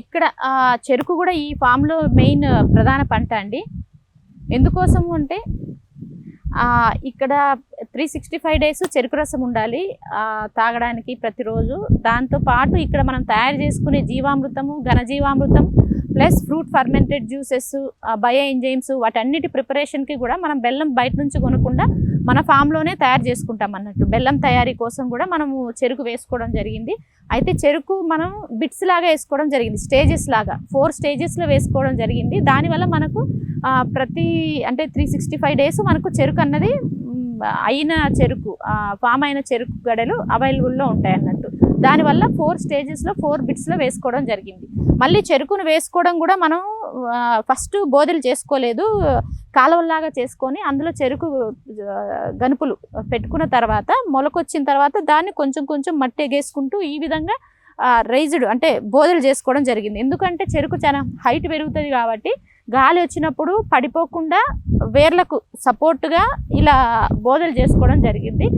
ఇక్కడ చెరుకు కూడా ఈ ఫామ్లో మెయిన్ ప్రధాన పంట అండి. ఎందుకోసం అంటే ఇక్కడ త్రీ సిక్స్టీ ఫైవ్ డేస్ చెరుకు రసం ఉండాలి తాగడానికి ప్రతిరోజు. దాంతో పాటు ఇక్కడ మనం తయారు చేసుకునే జీవామృతము ఘనజీవామృతం plus fruit fermented juices bio enzymes వాటన్నిటి ప్రిపరేషన్కి కూడా మనం బెల్లం బయట నుంచి కొనకుండా మన ఫామ్లోనే తయారు చేసుకుంటాం అన్నట్టు. బెల్లం తయారీ కోసం కూడా మనము చెరుకు వేసుకోవడం జరిగింది. అయితే చెరుకు మనం బిట్స్ లాగా వేసుకోవడం జరిగింది స్టేజెస్ లాగా. ఫోర్ స్టేజెస్లో వేసుకోవడం జరిగింది. దానివల్ల మనకు ప్రతి అంటే త్రీ సిక్స్టీ ఫైవ్ డేస్ మనకు చెరుకు అన్నది అయిన చెరుకు ఫామ్ అయిన చెరుకు గడలు అవైలబుల్లో ఉంటాయి అన్నట్టు దానివల్ల ఫోర్ స్టేజెస్లో ఫోర్ బిట్స్లో వేసుకోవడం జరిగింది. మళ్ళీ చెరుకును వేసుకోవడం కూడా మనం ఫస్ట్ బోధలు చేసుకోలేదు. కాలువలాగా చేసుకొని అందులో చెరుకు గనుపులు పెట్టుకున్న తర్వాత మొలకొచ్చిన తర్వాత దాన్ని కొంచెం కొంచెం మట్టి ఎగేసుకుంటూ ఈ విధంగా రైజ్డ్ అంటే బోధలు చేసుకోవడం జరిగింది. ఎందుకంటే చెరుకు చాలా హైట్ పెరుగుతుంది కాబట్టి గాలి వచ్చినప్పుడు పడిపోకుండా వేర్లకు సపోర్ట్గా ఇలా బోధలు చేసుకోవడం జరిగింది.